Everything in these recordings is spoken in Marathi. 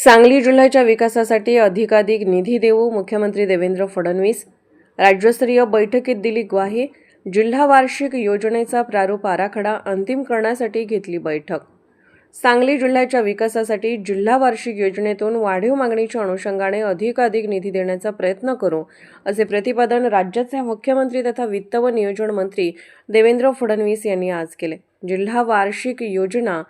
सांगली जिल्ह्याच्या विकासासाठी अधिकाधिक निधी देऊ मुख्यमंत्री देवेंद्र फडणवीस. राज्यस्तरीय बैठकीत दिली ग्वाही. जिल्हा वार्षिक योजनेचा प्रारूप आराखडा अंतिम करण्यासाठी घेतली बैठक. सांगली जिल्ह्याच्या विकासासाठी जिल्हा वार्षिक योजनेतून वाढीव मागणीच्या अनुषंगाने अधिकाधिक निधी देण्याचा प्रयत्न करू असे प्रतिपादन राज्याचे मुख्यमंत्री तथा वित्त व नियोजन मंत्री देवेंद्र फडणवीस यांनी आज केले. जिल्हा वार्षिक योजना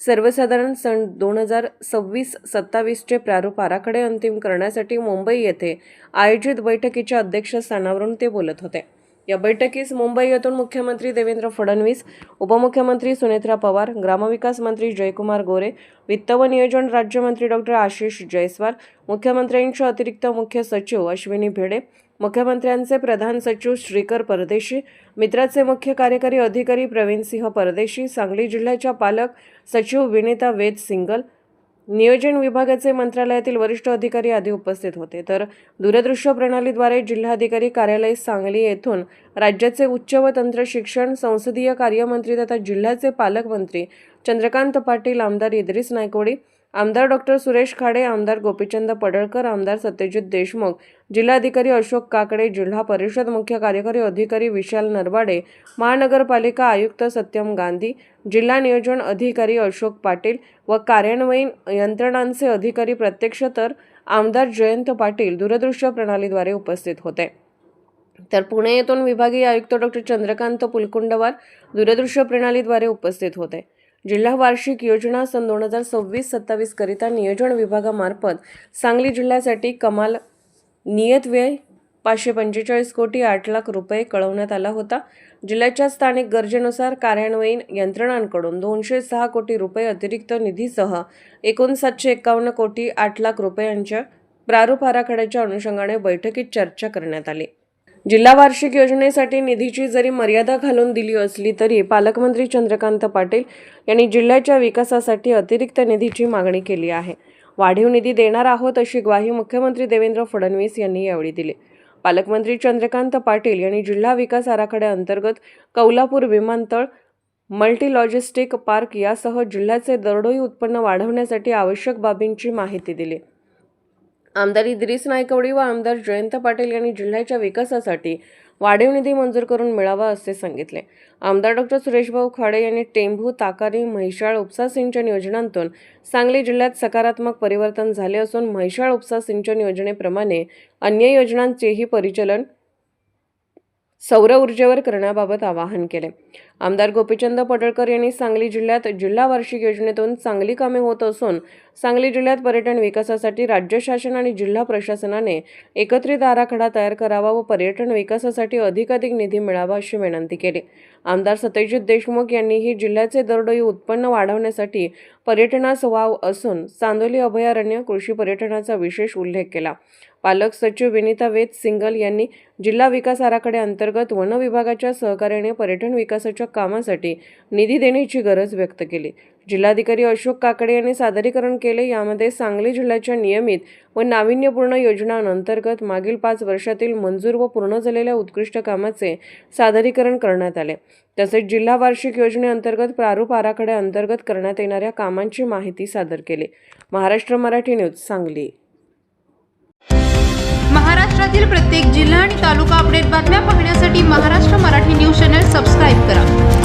सर्वसाधारण सन दोन हजार सव्वीस सत्तावीसचे प्रारूप आराखडे अंतिम करण्यासाठी मुंबई येथे आयोजित बैठकीच्या अध्यक्षस्थानावरून ते बोलत होते. या बैठकीस मुंबई येथून मुख्यमंत्री देवेंद्र फडणवीस उपमुख्यमंत्री सुनेत्रा पवार ग्रामविकास मंत्री जयकुमार गोरे वित्त व नियोजन राज्यमंत्री डॉक्टर आशिष जयस्वाल मुख्यमंत्र्यांचे अतिरिक्त मुख्य सचिव अश्विनी भिडे मुख्यमंत्र्यांचे प्रधान सचिव श्रीकर परदेशी मित्राचे मुख्य कार्यकारी अधिकारी प्रवीणसिंह परदेशी सांगली जिल्ह्याच्या पालक सचिव विनिता वेद सिंगल नियोजन विभागाचे मंत्रालयातील वरिष्ठ अधिकारी आदी उपस्थित होते. तर दूरदृश्य प्रणालीद्वारे जिल्हाधिकारी कार्यालय सांगली येथून राज्याचे उच्च व तंत्र शिक्षण संसदीय कार्यमंत्री तथा जिल्ह्याचे पालकमंत्री चंद्रकांत पाटील आमदार इद्रिस नायकवडी आमदार डॉक्टर सुरेश खाडे आमदार गोपीचंद पडळकर आमदार सत्यजित देशमुख जिल्हाधिकारी अशोक काकडे जिल्हा परिषद मुख्य कार्यकारी अधिकारी विशाल नरवाडे महानगरपालिका आयुक्त सत्यम गांधी जिल्हा नियोजन अधिकारी अशोक पाटील व कार्यान्वयीन यंत्रणांचे अधिकारी प्रत्यक्ष तर आमदार जयंत पाटील दूरदृश्य प्रणालीद्वारे उपस्थित होते. तर पुणे येथून विभागीय आयुक्त डॉक्टर चंद्रकांत पुलकुंडवार दूरदृश्य प्रणालीद्वारे उपस्थित होते. जिल्हा वार्षिक योजना सन दोन हजार सव्वीस सत्तावीस करिता नियोजन विभागामार्फत सांगली जिल्ह्यासाठी कमाल नियत व्यय पाचशे पंचेचाळीस कोटी आठ लाख रुपये कळवण्यात आला होता. जिल्ह्याच्या स्थानिक गरजेनुसार कार्यान्वयीन यंत्रणांकडून दोनशे सहा कोटी रुपये अतिरिक्त निधीसह एकूण सातशे एकावन्न कोटी आठ लाख रुपयांच्या प्रारूप आराखड्याच्या अनुषंगाने बैठकीत चर्चा करण्यात आली. जिल्हा वार्षिक योजनेसाठी निधीची जरी मर्यादा घालून दिली असली तरी पालकमंत्री चंद्रकांत पाटील यांनी जिल्ह्याच्या विकासासाठी अतिरिक्त निधीची मागणी केली आहे. वाढीव निधी देणार आहोत अशी ग्वाही मुख्यमंत्री देवेंद्र फडणवीस यांनी यावेळी दिली. पालकमंत्री चंद्रकांत पाटील यांनी जिल्हा विकास आराखड्याअंतर्गत कौलापूर विमानतळ मल्टी लॉजिस्टिक पार्क यासह जिल्ह्याचे दरडोई उत्पन्न वाढवण्यासाठी आवश्यक बाबींची माहिती दिली. आमदार इद्रिस नायकवडी व आमदार जयंत पाटील यांनी जिल्ह्याच्या विकासासाठी वाढीव निधी मंजूर करून मिळावा असे सांगितले. आमदार डॉक्टर सुरेशभाऊ खाडे यांनी टेंभू ताकारी म्हैशाळ उपसा सिंचन योजनांतून सांगली जिल्ह्यात सकारात्मक परिवर्तन झाले असून म्हैशाळ उपसा सिंचन योजनेप्रमाणे अन्य योजनांचेही परिचलन सौर ऊर्जेवर करण्याबाबत आवाहन केले. आमदार गोपीचंद पडळकर यांनी सांगली जिल्ह्यात जिल्हा वार्षिक योजनेतून चांगली कामे होत असून सांगली जिल्ह्यात पर्यटन विकासासाठी राज्य शासन आणि जिल्हा प्रशासनाने एकत्रित आराखडा तयार करावा व पर्यटन विकासासाठी अधिकाधिक निधी मिळावा अशी विनंती केली. आमदार सत्यजित देशमुख यांनीही जिल्ह्याचे दरडोई उत्पन्न वाढवण्यासाठी पर्यटनास वाव असून चांदोली अभयारण्य कृषी पर्यटनाचा विशेष उल्लेख केला. पालक सचिव विनिता वेद सिंगल यांनी जिल्हा विकास आराखड्याअंतर्गत वन विभागाच्या सहकार्याने पर्यटन विकासाच्या कामासाठी निधी देण्याची गरज व्यक्त केली. जिल्हाधिकारी अशोक काकडे यांनी सादरीकरण केले. यामध्ये सांगली जिल्ह्याच्या नियमित व नाविन्यपूर्ण योजनांअंतर्गत मागील पाच वर्षातील मंजूर व पूर्ण झालेल्या उत्कृष्ट कामाचे सादरीकरण करण्यात आले. तसेच जिल्हा वार्षिक योजनेअंतर्गत प्रारूप आराखड्याअंतर्गत करण्यात येणाऱ्या कामांची माहिती सादर केली. महाराष्ट्र मराठी न्यूज सांगली. महाराष्ट्रातील प्रत्येक जिल्हा आणि तालुका अपडेट बातम्या पाहण्यासाठी Maharashtra Marathi news channel subscribe करा.